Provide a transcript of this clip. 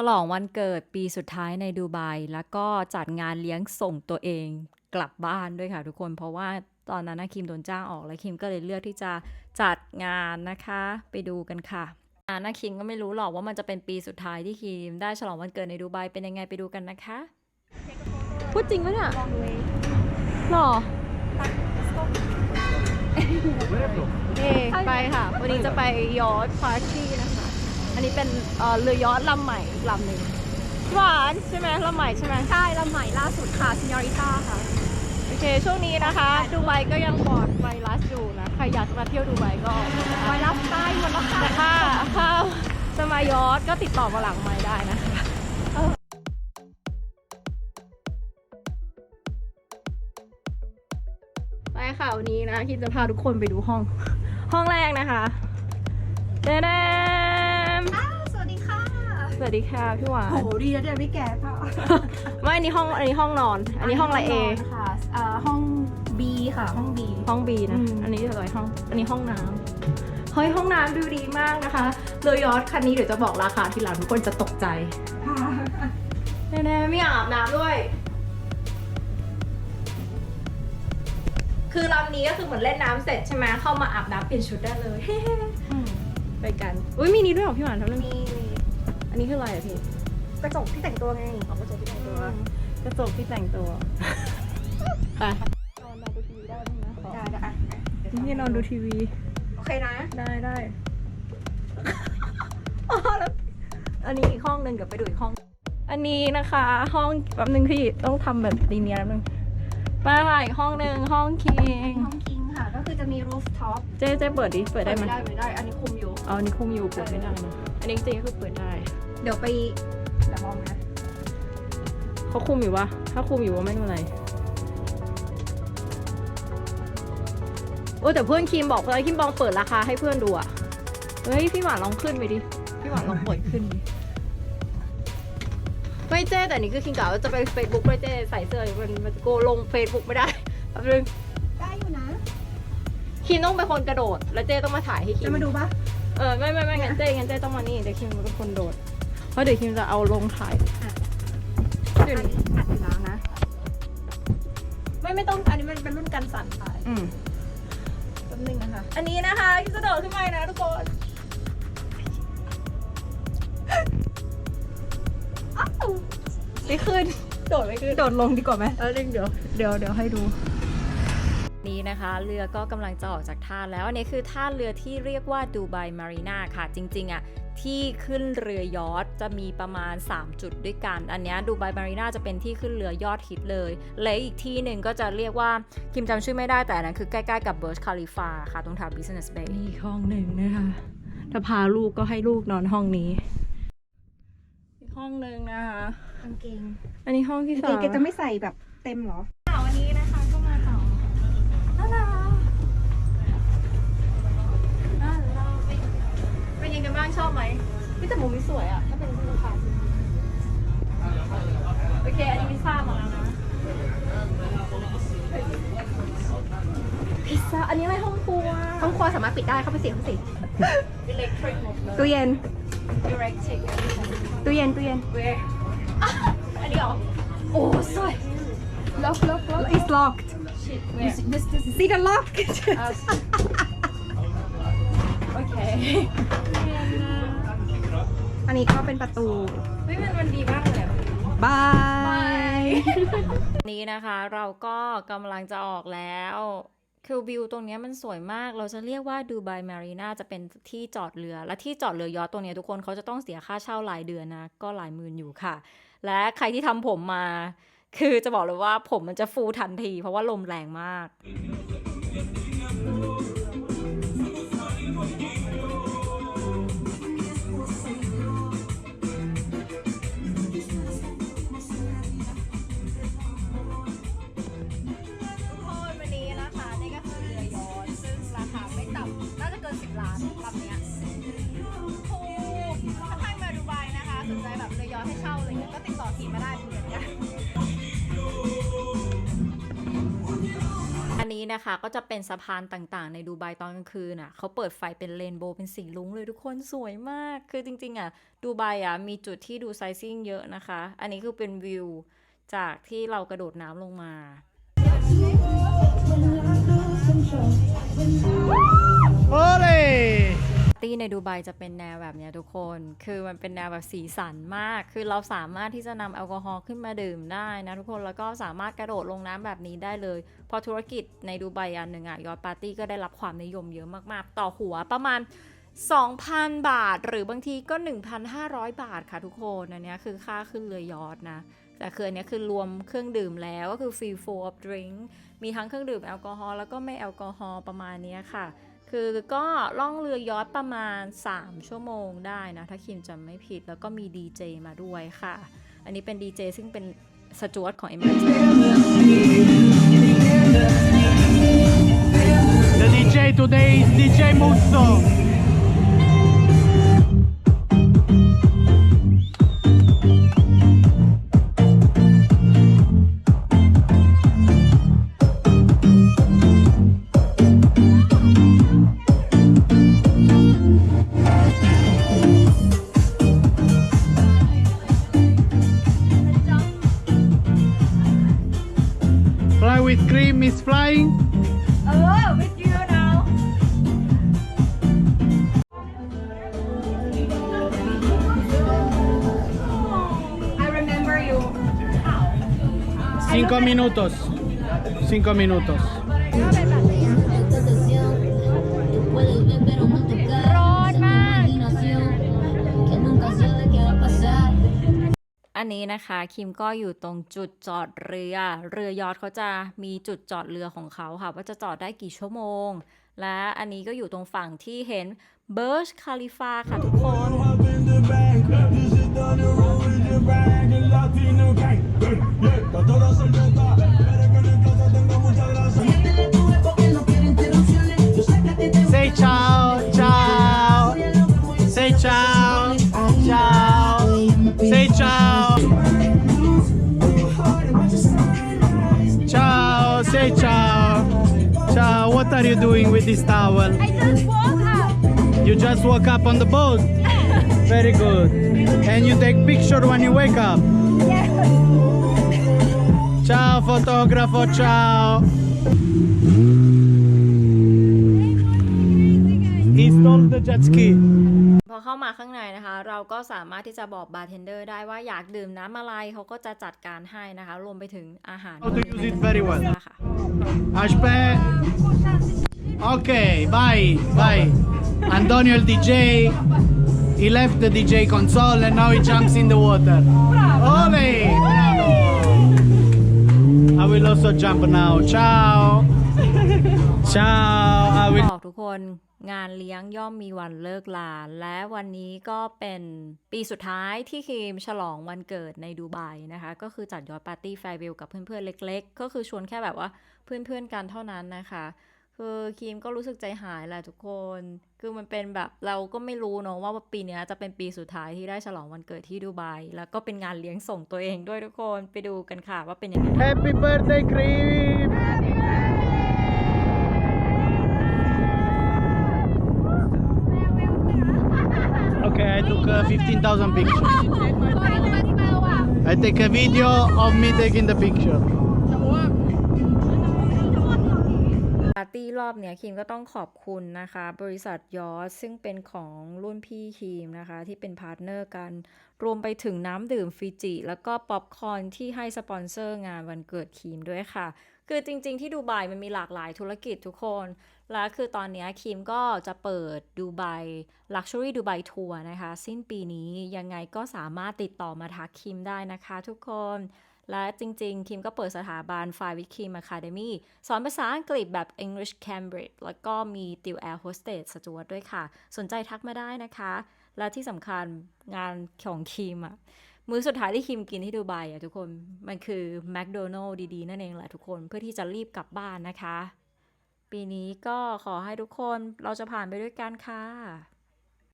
ฉลองวันเกิดปีสุดท้ายในดูไบแล้วก็จัดงานเลี้ยงส่งตัวเองกลับบ้านด้วยค่ะทุกคน เพราะว่าตอนนั้นนะคิมโดนจ้างออกแล้วคิมก็เลยเลือกที่จะจัดงานนะคะ ไปดูกันค่ะอ่านะคิมก็ไม่รู้หรอกว่ามันจะเป็นปีสุดท้ายที่คิมได้ฉลองวันเกิดในดูไบเป็นยังไงไปดูกันนะคะพูดจริงปะเนี่ยหรอนี่ไปค่ะ วันนี้จะไปยอทพาร์ตี้นะคะ อันนี้เป็นเอ่อเรือยอทลำใหม่อีกลำหนึ่งหวานใช่ไหมลำใหม่ใช่ไหมใช่ลำใหม่ล่าสุดค่ะซินยอริต้าค่ะ โอเค ช่วงนี้นะคะดูไบก็ยังปลอดไวรัสอยู่นะ ใครอยากจะมาเที่ยวดูไบก็ไวรัสใต้หมดแล้วค่ะแต่ถ้าถ้าจะมายอทก็ติดต่อมาหลังไม้ได้นะคะไปค่ะวันนี้นะคิดจะพาทุกคนไปดูห้อง ห้องแรกนะคะเดน สวัสดีค่ะพี่หวาน โหดีนะเดี๋ยวไม่แก่ค่ะไม่อันนี้ห้องอันนี้ห้องนอน อันนี้ห้องอะไรเอนนค่ะอ่าห้อง B ค่ะ ห้อง B ห้องบีนะ อืม อันนี้อะไรห้อง อันนี้ห้องน้ำเฮ้ยห้องน้ำดูดีมากนะคะเรือยอทคันนี้เดี๋ยวจะบอกราคาทีหลังทุกคนจะตกใจแน่ๆไม่อาบน้ำด้วย คือลำนี้ก็คือเหมือนเล่นน้ำเสร็จใช่ไหมเข้ามาอาบน้ำเปลี่ยนชุดได้เลยไปกัน อุ้ยมีนี้ด้วยเหรอพี่หวานทำนึงมีอั นนี้คืออะไรอะพี่กระจกที่แต่งตัวไงออกกระจกที่แต่งตัว กระจกที่แต่งตัวไปนอนดูทีวีได้ไหมนะขอได้ได้อะเดี๋ยวนี่นอนดูทีวี โอเคนะ ได้ได้อ๋อแล้วอันนี้อีกห้องหนึ่งเดี๋ยวไปดูอีกห้อง อันนี้นะคะ ห้องแป๊บนึงพี่ต้องทำแบบดีเนียร์แป๊บนึงมาค่ะอีกห้องหนึ่งห้องคิง ห้องคิงค่ะ ก็คือจะมีรูฟท็อปเจ๊เจ๊เปิดดิเปิดได้ไหมได้ไม่ได้ อันนี้คุมอยู่เอาอันนี้คุมอยู่เปิดไม่ได้นะอันนี้จริงๆก็คือเปิดได้ เดี๋ยวไปเดี๋ยวมองนะเขาคุมอยู่วะ ถ้าคุมอยู่ว่าไม่เป็นไร โอ้แต่เพื่อนคิมบอกเลยคิมบองเปิดราคาให้เพื่อนดูอะเฮ้ยพี่หวานลองขึ้นไปดิ พี่หวานลองเปิดขึ้นดิไม่เจ๊แต่นี่คือคิงกล่าวว่าจะไปเฟซบุ๊กด้วยเจ๊ใส่เสื้อมันมันจะโกลงเฟซบุ๊กไม่ได้แป๊บนึงได้อยู่นะ คิมต้องเป็นคนกระโดด แล้วเจ๊ต้องมาถ่ายให้คิจะมมาดูปะเออไม่ไม่ไม่งั้นเจ๊งั้นเจ๊ต้องมานี่เดี๋ยวคิมเป็นคนโดด เพราะเดี๋ยวคิมจะเอาลงถ่ายเดี๋ยวอัดอัดอยู่แล้วนะ ไม่ไม่ต้องอันนี้มันเป็นรุ่นกันสั่นถ่ายอืมแป๊บนึงนะคะ อันนี้นะคะคิมจะโดดขึ้นไปนะทุกคนไม่ขึ้น โดดไม่ขึ้น โดดลงดีกว่าไหมเออเดี๋ยวเดี๋ยวเดี๋ยวให้ดูนี้นะคะเรือก็กำลังจะออกจากท่าแล้วอันนี้คือท่าเรือที่เรียกว่าดูไบมารีนาค่ะ จริงๆอะ ที่ขึ้นเรือยอทจะมีประมาณ 3 จุดด้วยกัน อันเนี้ดูไบมารีนาจะเป็นที่ขึ้นเรือยอดฮิตเลย และอีกที่หนึ่งก็จะเรียกว่า คิมจำชื่อไม่ได้แต่อันนั้นคือใกล้ๆกับเบิร์ชคาลิฟาค่ะ ตรงแถว Business Bay นี่ห้องหนึ่งนะคะ ถ้าพาลูกก็ให้ลูกนอนห้องนี้อีกห้องหนึ่งนะคะกางเกงอันนี้ห้องที่สากางมเกงแกจะไม่ใส่แบบเต็มเหรอวันนี้นะคะ ชอบไหมพี่แต่มุมนี้สวยอะ ถ้าเป็นลูกค้าโอเค อันนี้พิซซ่ามาแล้วนะ พิซซ่า อันนี้อะไรห้องครัวห้องครัวสามารถปิดได้เข้าไปเสียงสิอิเล็กทริกหมดเลยตู้เย็นอิเล็กทริกตู้เย็นตู้เย็นเวอันนี้เหรอโอ้สวย lock lock lock it's locked shit You see- this this see the lock โอเคอันนี้ก็เป็นประตู เฮ้ยมันมันดีมากเลยอะบาย นี้นะคะเราก็กำลังจะออกแล้วคือวิวตรงเนี้ยมันสวยมาก เราจะเรียกว่าดูไบมารีนาจะเป็นที่จอดเรือ และที่จอดเรือยอทตรงเนี้ยทุกคนเขาจะต้องเสียค่าเช่ารายเดือนนะ ก็หลายหมื่นอยู่ค่ะ และใครที่ทำผมมา คือจะบอกเลยว่าผมมันจะฟูทันที เพราะว่าลมแรงมาก นกันอันนนี้นะคะก็จะเป็นสะพานต่างๆ ในดูไบตอนกลางคืนอะเขาเปิดไฟเป็นเรนโบว์เป็นสีลุ้งเลยทุกคนสวยมาก คือจริงๆอะดูไบอะมีจุดที่ดูไซซิ่งเยอะนะคะ อันนี้คือเป็นวิวจากที่เรากระโดดน้ำลงมา ตี้ในดูไบจะเป็นแนวแบบเนี้ยทุกคน คือมันเป็นแนวแบบสีสันมาก คือเราสามารถที่จะนำแอลกอฮอล์ขึ้นมาดื่มได้นะทุกคน แล้วก็สามารถกระโดดลงน้ำแบบนี้ได้เลย พอธุรกิจในดูไบอันหนึ่งอะยอดปาร์ตี้ก็ได้รับความนิยมเยอะมากๆ ต่อหัวประมาณ 2,000 บาท หรือบางทีก็ 1,500 บาทค่ะทุกคน อันนี้คือค่าขึ้นเรือยอทนะแต่คืออันนี้คือรวมเครื่องดื่มแล้วก็คือ free flow of drink มีทั้งเครื่องดื่มแอลกอฮอล์แล้วก็ไม่แอลกอฮอล์ประมาณนี้ค่ะ คือก็ล่องเรือยอทประมาณ 3 ชั่วโมงได้นะ ถ้าคิมจำไม่ผิดแล้วก็มีดีเจมาด้วยค่ะ อันนี้เป็นดีเจซึ่งเป็นสจวตของเอ็มบี The DJ today is DJ Musso. Is flying. Oh, with you now. I remember you. Cinco minutos. Cinco minutos. นี้นะคะ คิมก็อยู่ตรงจุดจอดเรือ เรือยอทเขาจะมีจุดจอดเรือของเขาค่ะ ว่าจะจอดได้กี่ชั่วโมง และอันนี้ก็อยู่ตรงฝั่งที่เห็นเบิร์ชคาลิฟาค่ะทุกคน Say say ciao. Ciao, what are you doing with this towel? I just woke up. You just woke up on the boat. Very good. And you take picture when you wake up. Ciao photographer, ciao. Install the jet ski. พอเข้ามาข้างในนะคะ เราก็สามารถที่จะบอกบาร์เทนเดอร์ได้ว่าอยากดื่มน้ำอะไรเขาก็จะจัดการให้นะคะ รวมไปถึงอาหาร How to use it very well. ค่ะ Ashpe. Okay, bye, bye. Antonio il DJ. He left the DJ console and now he jumps in the water. Ole! Bravo! I will also jump now. Ciao. Ciao. I will บอกทุกคน งานเลี้ยงย่อมมีวันเลิกลา และวันนี้ก็เป็นปีสุดท้ายที่คิมฉลองวันเกิดในดูไบนะคะ ก็คือจัดยอดปาร์ตี้แฟร์วิลกับเพื่อนๆเล็ก ๆ ก็คือชวนแค่แบบว่าเพื่อนๆกันเท่านั้นนะคะคือคิมก็รู้สึกใจหายแหละทุกคน คือมันเป็นแบบเราก็ไม่รู้เนอะว่าปีนี้จะเป็นปีสุดท้ายที่ได้ฉลองวันเกิดที่ดูไบ แล้วก็เป็นงานเลี้ยงส่งตัวเองด้วยทุกคน ไปดูกันค่ะว่าเป็นยังไง Happy birthday, Cream! Okay, took uh, 15,000 pictures. I take a video of me taking the picture. ปาร์ตี้รอบเนี้ยคิมก็ต้องขอบคุณนะคะ บริษัทยอสซึ่งเป็นของรุ่นพี่คิมนะคะ ที่เป็นพาร์ทเนอร์กัน รวมไปถึงน้ำดื่มฟิจิ แล้วก็ป๊อปคอร์นที่ให้สปอนเซอร์งานวันเกิดคิมด้วยค่ะ คือจริง ๆ ที่ดูไบมันมีหลากหลายธุรกิจทุกคน และคือตอนนี้คิมก็จะเปิดดูไบ Luxury ดูไบทัวร์นะคะ สิ้นปีนี้ยังไงก็สามารถติดต่อมาทักคิมได้นะคะทุกคน และจริง ๆ คิมก็เปิดสถาบัน f i v e Kim Academy สอนภาษาอังกฤษแบบ English Cambridge แล้วก็มีติว Air Hostess สจวตด้วยค่ะ สนใจทักมาได้นะคะ และที่สำคัญงานของคิมอะ มื้อสุดท้ายที่คิมกินที่ดูไบอะทุกคนมันคือแมคโดนัลล์ดีๆ นั่นเองแหละทุกคนเพื่อที่จะรีบกลับบ้านนะคะ ปีนี้ก็ขอให้ทุกคนเราจะผ่านไปด้วยกันค่ะ